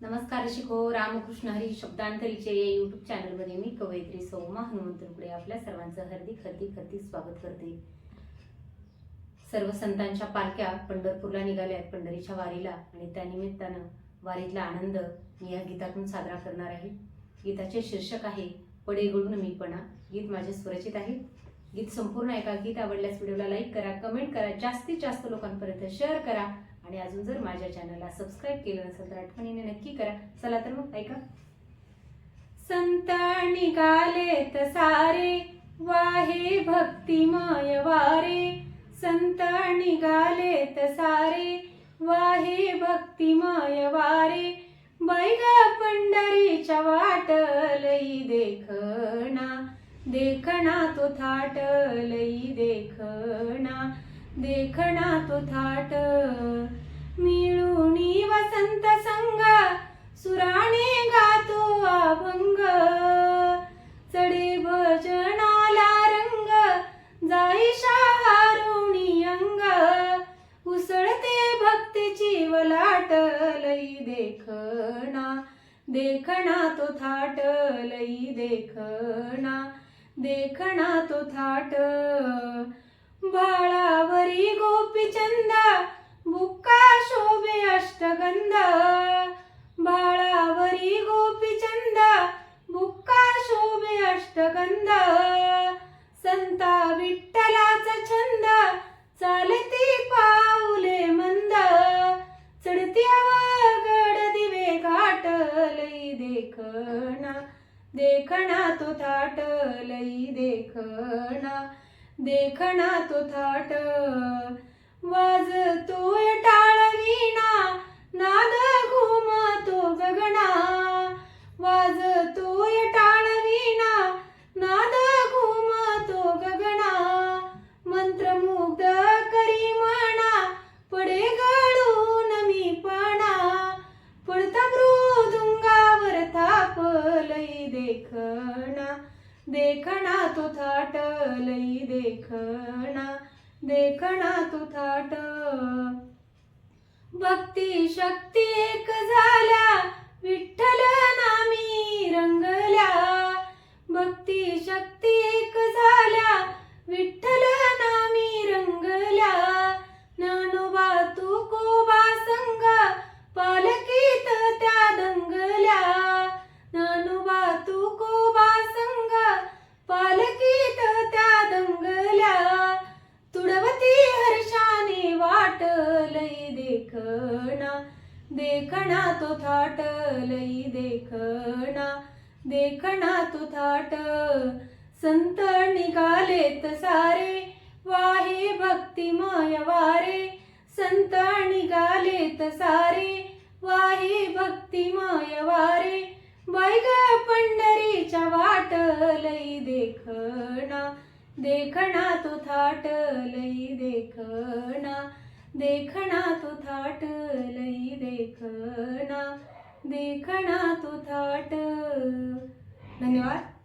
नमस्कार शिको रामकृष्ण हरी शब्दांतरीचे या युट्यूब चॅनलमध्ये मी कवयित्री सौमा हनुमंत रुपडे आपल्या सर्वांचं हार्दिक हार्दिक हार्दिक स्वागत करते. सर्व संतांच्या पालख्या पंढरपूरला निघाल्यात पंढरीच्या वारीला आणि त्यानिमित्तानं वारीतला आनंद मी या गीतातून साजरा करणार आहे. गीताचे शीर्षक आहे पडे गळून मी पणा. गीत माझे स्वरचित आहे. गीत संपूर्ण ऐका गीत आवडल्यास व्हिडिओला लाईक करा कमेंट करा जास्तीत जास्त लोकांपर्यंत शेअर करा. आणि अजून जर माझ्या चॅनलला सबस्क्राईब केलं नसेल तर आठवणीने नक्की करा. चला तर मग ऐका. संत निघालेत सारे वाहे भक्तिमय वारे. संत निघालेत सारे वाहे भक्तिमय वारे. बैग पंढरीच्या वाटलई देखना देखना तो थाट लई देखना. देखणा तो थाट। मिळूनी वसंत संग सुराणे गातो अभंग। चढे भजनाला रंग जाई शाहारुणी अंग। उसळते भक्तीची वलाट लई देखणा देखणा तो थाट लई देखना देखणा तो थाट। बाळावरी गोपीचंद बुक्का शोभे अष्टगंध. बाळावरी गोपीचंद बुक्का शोभे अष्टगंध. संता विठ्ठलाचा छंद चालती पाऊले मंद. चढत्यावर गड दिवे घाट लई देखणा देखणा तो थाट लई देखणा. देखणा तो थाट। वाजतोय टाळ वीणा नाद घुमतो गगना वाजतोय टाळ वीणा नाद घुमतो गगना मंत्रमुग्ध करी म्हणा पडे गळून मी पाणा। पडता मृदुंगावर थापलई देखणा देखणा तो थाटलई देखणा देखणा तू थाट. भक्ती शक्ती एक झाल्या विठ्ठल नामी रंगल्या. भक्ती शक्ती एक झाल्या विठ्ठल देखना देखना तो थाट लई देखना देखना तो थाट। संत निघालेत सारे वाहे भक्ती माय वारे। संत निघालेत सारे वाहे भक्ती माय वारे। बैग पंढरीच्या वाट लई देखना देखना तो थाट लई देखना। देखना तू थाट लई देखना देखना तू थाट। धन्यवाद।